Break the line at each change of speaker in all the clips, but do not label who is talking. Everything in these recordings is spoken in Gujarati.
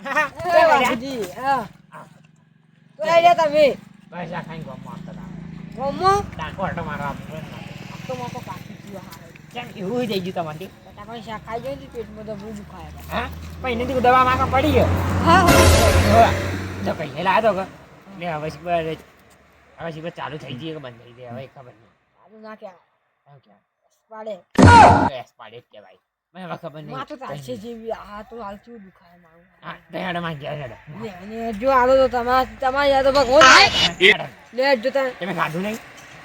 બાપુજી, હા. તો આઈ ગયા તમે
બસ આ ખાઈને ગમો હતા.
ગમો
ડાકો મારવા આમ
તો મોકો હારે.
કેમ એવું થઈ ગયું તમારી
શાક ખાઈ જાય પેટમાં તો બહુ દુખાય.
હા? પછી નથી દવા માંગવા પડી ગયો?
હા
હોવા. તો કઈ લાવ્યો કે? લે હવે હવે શીખવા ચાલુ થઈ ગઈ કે બંધ થઈ ગઈ હવે ખબર નહીં.
સારું ના
ક્યાં ક્યાં.
પાડે.
પાડે જ કહેવાય. મને હવે ખબર નહીં.
તો ચાલશે જેવી આ તો હાલતું દુખાય મારું
હા તો માં ગયા
લે, જો આવો તો તમાર તમારી યાદ ભગવાન. લે જો તમે
ખાધું નહીં?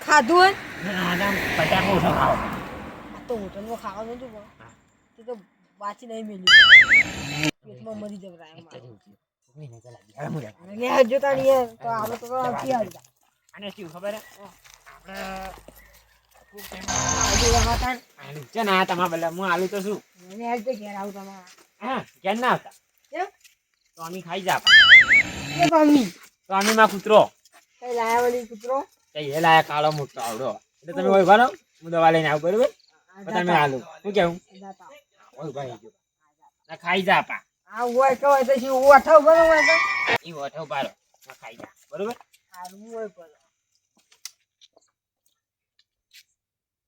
ખાધું હોય?
ના ના પટાકો ઓછો ખાઓ.
આ તો હોટલમાં ખાવાનું હતું પણ.
હા.
તે તો વાંચી નહીં મેલી પેટમાં મરી જવરાય એમ
એટલે જેવું થયું. કોઈ નહીં ચાલે. હેડો મું હેડો.
અને લે જો તાણી તો આલો તો આવતી આવી
અને શું ખબર હે? આપણે હું આલુ તો શું
અને આજ તો
ખાઈ જા
એ મમ્મી
તો માં કૂતરો
કઈ લાયા વળી કૂતરો
તો એ લાયા કાળો મોટો આવડો એટલે તમે હોય હું દવા લઈને આવું બરોબર તમે આલુ કેવું. હોય ભાઈ ખાઈ જા પા
આ હોય તો હોય તો
ખાઈ જા બરોબર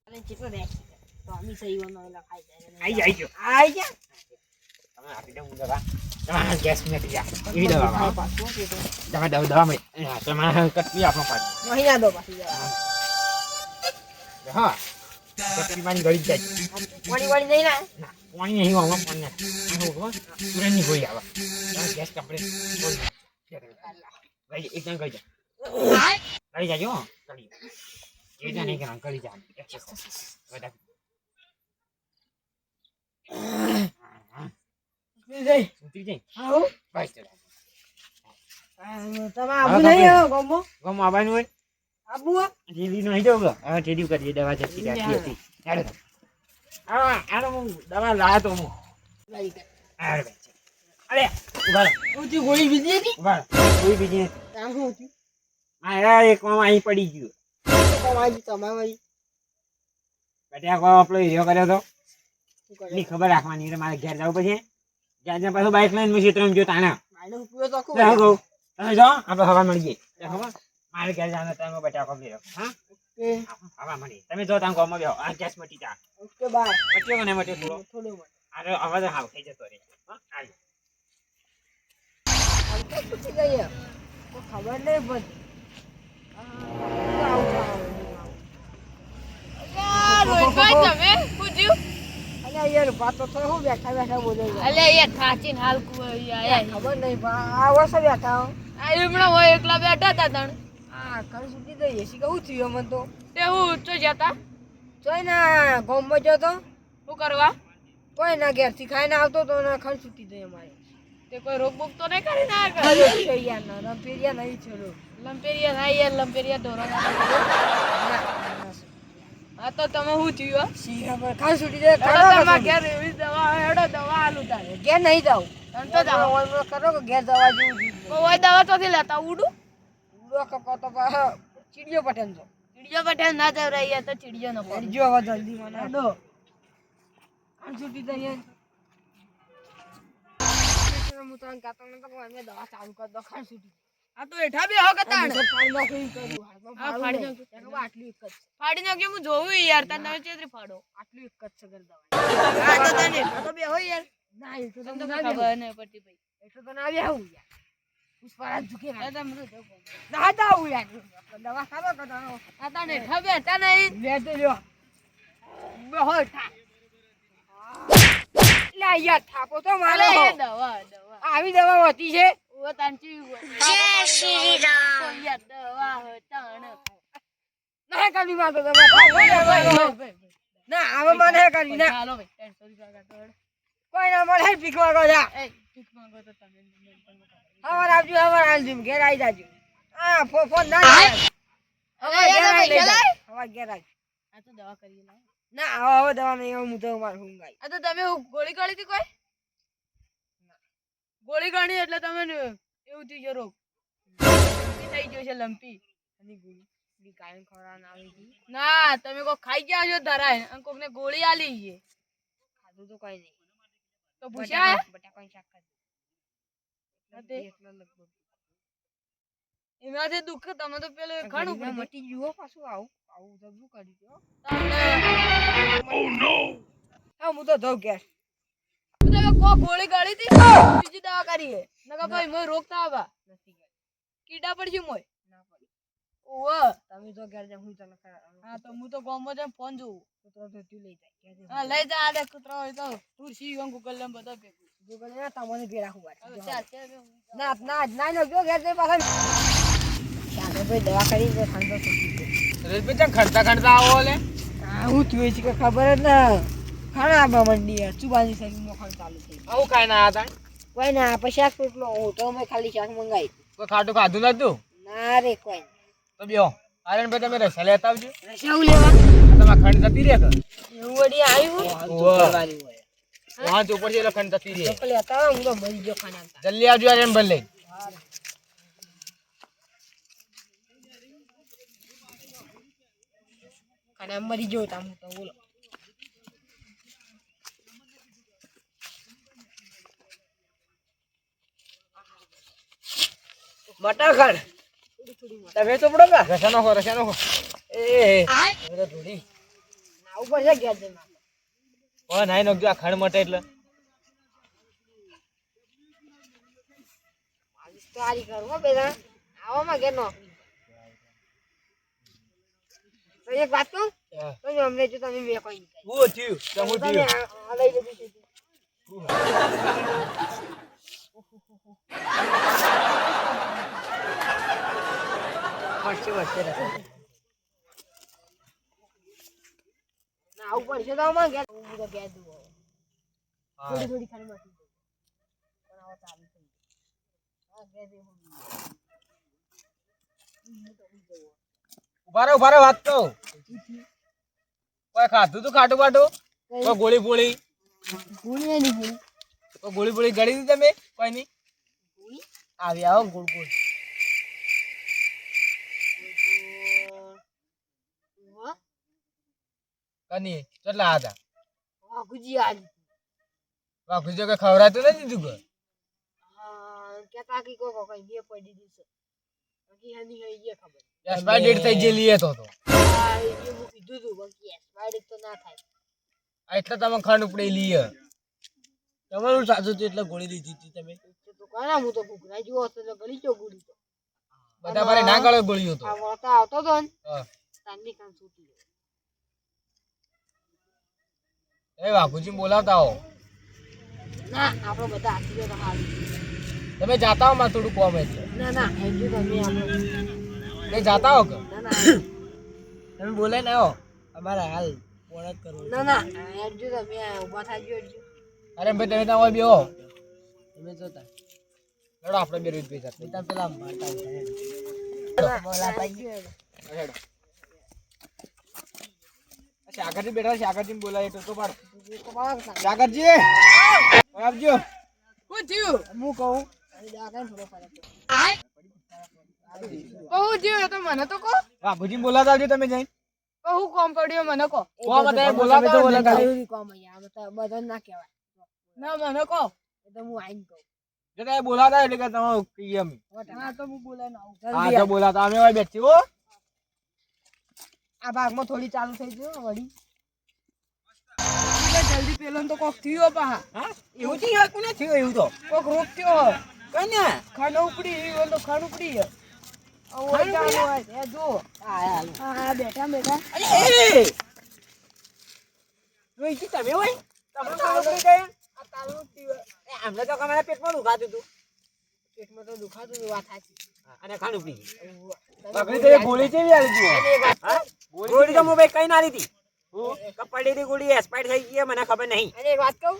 અને ચેટલો દે તો અમી સહી વનો એલા ખાઈ જાય.
આઈ જા આઈ
આઈ જા
તમે આપી દઉં દવા. તમારા ગેસ જા એવી દવા દવા દવા તમારા કટલી આપણો પાડી
મહિના દો પાછી
હા. કટલી મારી ગળી જાય.
પાણી વાળી નહીં ના
ના પાણી નહીં આવા પાણી ના. આવું ખબર ગોળી આવે. ગેસ કમ્પ્લીટ ગળી એકદમ ગળી જા. ગળી જાજો ગળી જા. એ રીતના નહીં કરવાનું ગળી જા બધા
જઈ
ઉતરી જાય
આવું
બસ તો
તમે આબુ નહીં આવો ગમો
ગમ આવવાનું હોય
આબુ હો?
ટીવી જવું હવે ટીવી કરીએ દવા જતી રાખી હતી હેડો તો. આનો હું દવા લાવ્યો તો હું
લઈ ગયા.
હારે બેન છે. અરે ઊભા
ઊંચી ગોળી બીજી હતી
ઊભા રહો. બીજી નથી
આમ શું હતું
આ એક અહીં પડી ગયું
તમારી તમારી
બેટા કોઈ આપણો હીરો કર્યો તો.
શું
ખબર રાખવાની એટલે મારે ઘેર જવું પછી. જ્યાં જ્યાં પાછું બાઇક લઈને પછી ત્રણ જો તાણા.
મારે ઉપયોગ તો
એટલે હું
ખૂબ
કહું તમે જાઓ આપણે હવા મળીએ એટલે મારે ઘેર જવાનો તમે બેટા કોમ હા? હવા મળી. તમે જો તમે ગોમાં બેહો. આ ગેસ મટી જા.
Okay bye.
મટ્યો કે મટ્યો થોડો?
થોડું
અરે હવે તો હાવ થઈ જતો રે હા હાલ.
તો પૂછી ગઈ ખબર નહીં પડતી આવું થવાનું, આવું. અલ્યા યાર વાતો હું વર્ષે બેઠા હો. આ ઘર સુધી તો થયું તો ગોમમાં ગયો તો કોઈ ના ઘેરથી ખાઈને આવતો તો ને ખર છૂટી ગઈ અમારે
કોઈ રોગ બોગ તો નહીં કરી ના
યાર ના નહીં છેડો
લંપેરિયા થાય યાર લંપેરિયા ઢોરા હા તો તમે શું થયું
સી પર ખાસ છૂટી જાય કરો
તમારા ઘેર એવી દવા હેડો દવા આલું તારે
ઘેર નહીં જાવ
તને તો જાવ
ઓય કરો કે ઘેર જવા જેવું
કોઈ દવા તો લેતા ઉડું?
ઉડો કપો તો ચીડિયો પટેલ તો
ચીડિયો પટેલ ના જાવ રહી તો ચીડિયો નો
જો હવે જલ્દી મને હેડો ખર છૂટી જાય. હું તો ગાતો નતો કે દવા ચાલુ કર દો ખર છૂટી
આ તો એઠા બી કતાણ
ફાડી નાખું કરું? હાથમાં ફાડી નહીં.
નાખું.
એનો આટલું એક જ
ફાડી નાખ્યો હું જોયું યાર તને તમે ચેતરી ફાડો.
આટલું એક જ છે ઘર
આ તો તને એઠા તો બે યાર.
ના એ તો
તમને
તમને
ખબર નહીં પડતી ભાઈ.
એટલું તો ના આવ્યા યાર. પુષ્પરાજ ઝુકે
આ તમે તો જો કોમ.
ના જાવ યાર. દવા ખાવા કદાનો
આ તને એઠા બેઠા
લે તો લ્યો. બહો ઠા લે યાર થાપો તો મારે
દવા દવા.
આવી દવા હોતી છે.
ઓ તાંચી જય શ્રી રામ
ના ના હવે મને કરી ના.
ચાલો ભાઈ ત્રણસો રૂપિયા કાઢો હેડો.
કોઈ ના મળે ભીખ માંગો જા.
એ ભીખ માંગો તો તમે મને પણ કાઢો.
હવાર આવજો હવાર આવજો ઘેર આવી જાજો. હા ફો ફોન ના લાય. હવે ઘેર આવી
પૈસા લાય.
હવે ઘેર આવી
આ તો દવા લાવ.
ના હવે હવે દવા નહીં હવે હું તો મારું ઊંઘ આવી.
આ તો તમે ગોળી ગોળી હતી કોઈ? ગોળી કાઢી એટલે તમે એવું થઈ ગયો રોગ. થઈ ગયો છે લંપી.
ના
ના તમે કોઈ ખાઈ ગયા છો ધરાય? અને કોકને ગોળી આલી છે.
ખાધું તો કઈ નહીં.
તો પૂછ્યા
બટાકાનું શાક ખાધું.
તે એમાંથી દુઃખ તમે તો પેલું
ઘડીમાં મટી જુઓ પાછું આવું. આવું જબરું કર્યું છે હો. હા હું તો ઘેર
તમે કો ગોળી ગાળી હતી. બીજી દવા કરી હે નકા ભાઈ મોય રોકતા આવા
નથી ઘેર.
કીડા પડજી મોય
ના પડી.
ઓવ
તમે તો ઘેર જા હું તને
હા તો હું તો ગોમો જ ફોન જોઉં.
કૂતરો તો તું લઈ જાય
હા લઈ જા આડે કુતરો હોય તો. તુલસી ગંગ ગૂગલ ને બધો ભેગું
ગૂગલ ને તમને વાત.
હવે.
ના ના ના ના જો ઘેર જઈ પાછા. ચાલો ભાઈ દવા કરી દે ઠંડો થઈ ગયો.
સુરેશભાઈ ચમ ખડતા ખડતા આવો લે?
હા હું થયું છે કે ખબર જ ના. ખાણા માંડી ચુબાની સાઈડ મોખણ ચાલુ થઈ
આવું ખાઈને ના હતા?
કોઈ ના આપણે શાક રોટલો હું તો અમે ખાલી શાક મંગાવી.
કોઈ ખાટું ખાધું નતું?
ના રે કોઈ.
તો બેહો. ભાઈ તમે રસા લેતા આવજો.
રસાવું લેવા?
તમારે ખંડ જતી રે કે?
એવું વડી આવ્યું.
વાંચ ઉપર છે એટલે ખંડ થતી રે
તો લેતા હું તો મરી ગયો ખાના
જલ્દી આવજો આર્યનભાઈ લઈ.
ખાના મરી ગયો તા હું તો બોલો.
મટર ખંડ તમે તો પડો કા? રસા નો રસા નો એ તમે તો
ના ઉપર છે ઘેર જઈને.
ઓ નાઈ નાખજો આ ખંડ મટે એટલે.
માલિશ તો આરી કરું હો પેલા. આવો માં ઘેર તો એક વાત કહું? તો જો અમને જો તમે બે કોઈ
હું થયું?
તમે આ- આ લઈ લીધું છે.
વર્ષે
ના આવું પડશે તો આમાં ગેસ હું તો ઘેર જઉં થોડી થોડી ખાલી માંથી પણ આવા ચાલુ થઈ આ ગેસ એ જઈ હું ઉભારો
ઊભા રહો ઊભા રહો વાત તો કોઈ ખાધું તું ખાટું બાટું? કોઈ? ગોળી બોળી?
ગોળી
નહીં ગોળી. ગોળી ગળી હતી તમે? કોઈ નહીં આવી આવો ગોળ ગોળ. કની કેટલા હતા વાઘુજી કે ખવડાતું નથી દીધું કે
કે કોઈ બે પડી દીધું બાકી જે ખબર.
ડેટ થઈ તો તો
હા, એ હું કીધું તું, બાકી expired તો ના થાય.
આ એટલે તમે ખંડ ઉપડી લીએ તમારું સાચું હતું એટલે ગોળી લીધી હતી તમે
તો તો કાના હું તો ગળી ગયો ગોળી તો.
બધા મારે ના ગળે
આવતો તો ને,
હા.
તારની કાન છૂટી ગયો.
એ બાપુજી બોલાતા હો
ના આપણે બધા આખી તો હારું.
તમે જાતા હો માં થોડું કોમ એટલે.
ના ના હેડજો તમે આપણે
નહીં જાતા હો કે?
ના ના
તમે બોલે ને હો અમારે હાલ ઓળખ કરવું
ના ના હેડજો તમે ઊભા થાજો હેડજો.
અરે ભાઈ તમે ત્યાં હોય બેહો. તમે જોતા. લડો આપણે બે રોજ ભેગા થઈ પેલા મારતા
બોલાતા ગયો હેડો.
આગળથી બેઠા બેઠા આગળથી બોલાય તો તો પાડ. શાકરજી આવજો
શું થયું?
હું કહું?
તો મને તો
બાપુજી બોલાતા આવજો તમે જઈને.
કહું કોમ પડ્યો મને કહો.
કોમ
બધું
હતા એ
તમે
બોલાતા
તો બોલાતા કોમ અહીંયા. આ બધા- બધા ના કહેવાય.
ના મને કહો.
તો હું આઈને કહું.
જો તમે બોલાતા એટલે કે તમે કહીએ અમે
હા તો હું બોલાય આવું.
હા તો બોલાતા અમે હોય બેઠી હો.
આ ભાગમાં થોડી ચાલુ થઈ ગયું વળી.
જલ્દી પેલો તો કોક થયો પા
હા? એવું થી કોને થયો એવું તો?
કોક રોગ થયો
કને?
ખાંડ ઉપડી એ તો ખાંડ ઉપડી. આવું હોય જો
હા
બેઠા બેઠા.
અરે રોહિતજી તમે હોય? તમે કોણ ઉપડી ગયા?
આ તારું પીવે.
એ અમને તો અમારા પેટમાં દુખાતું હતું
પેટમાં તો દુખાતું હતું, વાત સાચી.
અને ખાંડ ઉપડી બકરી તો ગોળી કેવી આલી તું
અને એક વાત કહું?
ગોળી તો મોબાઈલ કઈ ના લીધી કપડી ની ગોળી એક્સપાયર થઈ ગઈ મને ખબર નહીં.
અરે એક વાત કહું?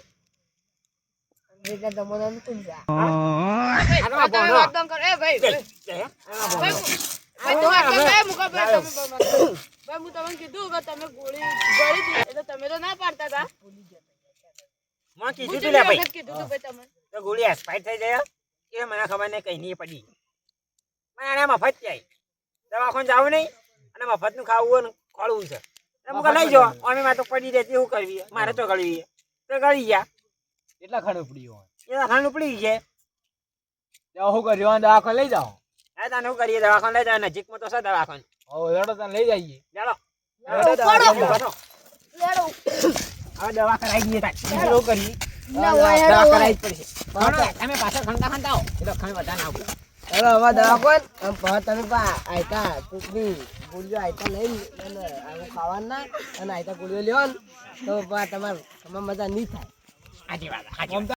તો કર. ભાઈ, ભાઈ. હું? તમને કીધું કે તમે ગોળી ગળી હતી એટલે તમે તો ના પાડતા હતા.
કીધું તું લે ભાઈ.
કીધું તું ભાઈ તમને
તો ગોળી એક્સપાયર થઈ જાય એ મને ખબર નહીં કઈ નહીં પડી. મને આને મફત જાય દવાખાને જાવ નહીં અને મફતનું ખાવું ખોળવું છે. મુકા લઈ જાઓ. અમે માં તો પડી રહે એવું કરવી? મારે તો ગળવી તો ગળી ગયા. એટલા ખાડો પડી હોય? એટલા ખાડો પડી છે?
ત્યાં શું કર્યું? દવાખાને લઈ જાઓ.
હા તને હું કરીએ? દવાખાને લઈ જાય નજીકમાં તો છે દવાખાને.
ઓ લડો તને લઈ જઈએ.
ચાલો
ઉપાડો.
હવે દવા કરાવી દઈએ તાર. શું
કરી
દવા. કરાવી પડશે તમે પાછળ ખંડા ખંતા આવો એટલે ખણ વધારે ના આવો.
હેડો, હવે દવા કોણ તમે પા. આયતા ચૂંટણી ગોળીઓ આયતા લઈ અને આવું ખાવાનું ના અને આયતા ગોળીઓ લ્યો તો તમારે તમારે મજા નહીં થાય
સાચી વાત.